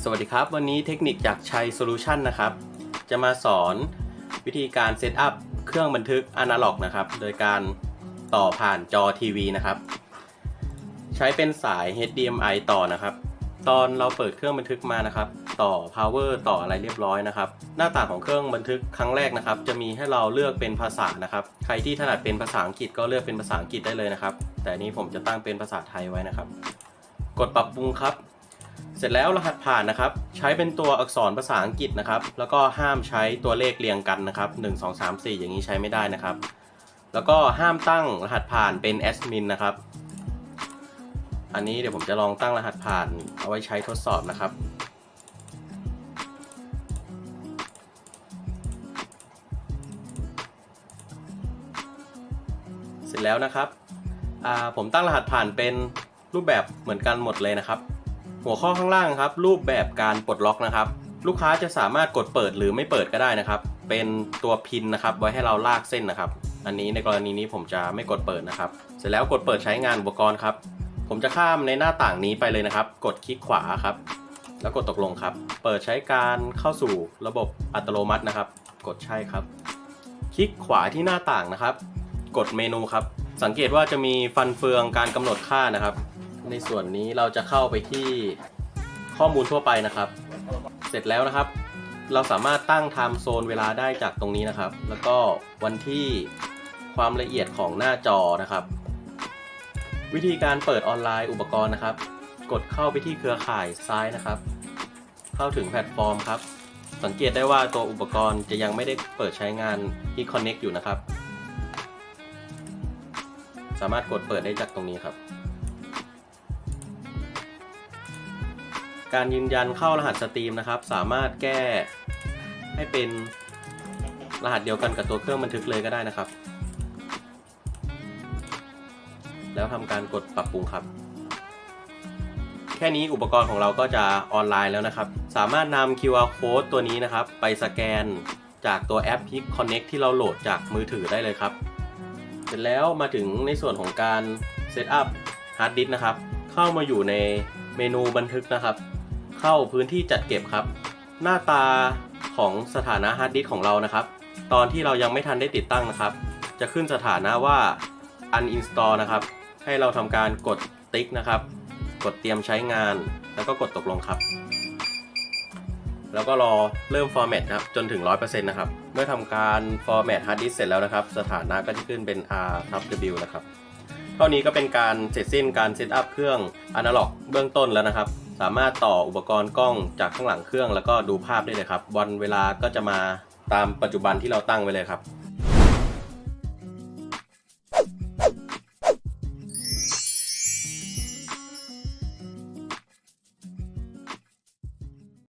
สวัสดีครับ วันนี้เทคนิคจากชัยโซลูชันนะครับ จะมาสอนวิธีการเซตอัพเครื่องบันทึกอนาล็อกนะครับ โดยการต่อผ่านจอทีวีนะครับ ใช้เป็นสาย HDMI ต่อนะครับ ตอนเราเปิดเครื่องบันทึกมานะครับ ต่อ power ต่ออะไรเรียบร้อยนะครับ หน้าต่างของเครื่องบันทึกครั้งแรกนะครับ จะมีให้เราเลือกเป็นภาษานะครับ ใครที่ถนัดเป็นภาษาอังกฤษก็เลือกเป็นภาษาอังกฤษได้เลยนะครับ แต่นี้ผมจะตั้งเป็นภาษาไทยไว้นะครับ กดปรับปรุงครับ สร็จแล้วรหัสผ่านนะครับ ใช้เป็นตัวอักษรภาษาอังกฤษนะครับ แล้วก็ห้ามใช้ตัวเลขเรียงกันนะครับ 1 2 3 4 อย่างนี้ใช้ไม่ได้นะครับ แล้วก็ห้ามตั้งรหัสผ่านเป็นแอดมินนะครับ อันนี้เดี๋ยวผมจะลองตั้งรหัสผ่านเอาไว้ใช้ทดสอบนะครับเสร็จแล้วนะครับผมตั้งรหัสผ่านเป็นรูปแบบเหมือนกันหมดเลยนะครับ หัวข้อข้างล่างครับ รูปแบบการปลดล็อกนะครับ ลูกค้าจะสามารถกดเปิดหรือไม่เปิดก็ได้นะครับ เป็นตัวพินนะครับ ไว้ให้เราลากเส้นนะครับ อันนี้ในกรณีนี้ผมจะไม่กดเปิดนะครับ เสร็จแล้วกดเปิดใช้งานอุปกรณ์ครับ ผมจะข้ามในหน้าต่างนี้ไปเลยนะครับ กดคลิกขวาครับ แล้วกดตกลงครับ เปิดใช้การเข้าสู่ระบบอัตโนมัตินะครับ กดใช่ครับ คลิกขวาที่หน้าต่างนะครับ กดเมนูครับ สังเกตว่าจะมีฟันเฟืองการกำหนดค่านะครับ ในส่วนนี้เราจะเข้าไปที่ข้อมูลทั่วไปนะครับ เสร็จแล้วนะครับ เราสามารถตั้งไทม์โซนเวลาได้จากตรงนี้นะครับ แล้วก็วันที่ความละเอียดของหน้าจอนะครับ วิธีการเปิดออนไลน์อุปกรณ์นะครับ กดเข้าไปที่เครือข่ายซ้ายนะครับ เข้าถึงแพลตฟอร์มครับ สังเกตได้ว่าตัวอุปกรณ์จะยังไม่ได้เปิดใช้งานที่ Connect อยู่นะครับ สามารถกดเปิดได้จากตรงนี้ครับ การยืนยันเข้ารหัสสตรีมนะครับ สามารถแก้ให้เป็นรหัสเดียวกันกับตัวเครื่องบันทึกเลยก็ได้นะครับ แล้วทำการกดปรับปรุงครับ แค่นี้อุปกรณ์ของเราก็จะออนไลน์แล้วนะครับ สามารถนำ QR code ตัวนี้นะครับ ไปสแกนจากตัวแอป p i c Connect ที่เราโหลดจากมือถือได้เลยครับ เสร็จแล้วมาถึงในส่วนของการเซตอัพฮาร์ดดิสก์นะครับ เข้ามาอยู่ในเมนูบันทึกนะครับ เข้าพื้นที่จัดเก็บครับ หน้าตาของสถานะฮาร์ดดิสก์ของเรานะครับ ตอนที่เรายังไม่ทันได้ติดตั้งนะครับ จะขึ้นสถานะว่า uninstall นะครับ ให้เราทำการกดติ๊กนะครับ กดเตรียมใช้งาน แล้วก็กดตกลงครับ แล้วก็รอเริ่ม format ครับ จนถึง 100%นะครับ เมื่อทำการ format hard disk เสร็จแล้วนะครับ สถานะก็จะขึ้นเป็น R ทับ W นะครับ เท่านี้ก็เป็นการเสร็จสิ้นการเซตอัพเครื่องอนาล็อกเบื้องต้นแล้วนะครับ สามารถต่ออุปกรณ์กล้องจากข้างหลังเครื่อง แล้วก็ดูภาพได้เลยครับวันเวลาก็จะมาตามปัจจุบันที่เราตั้งไว้เลยครับ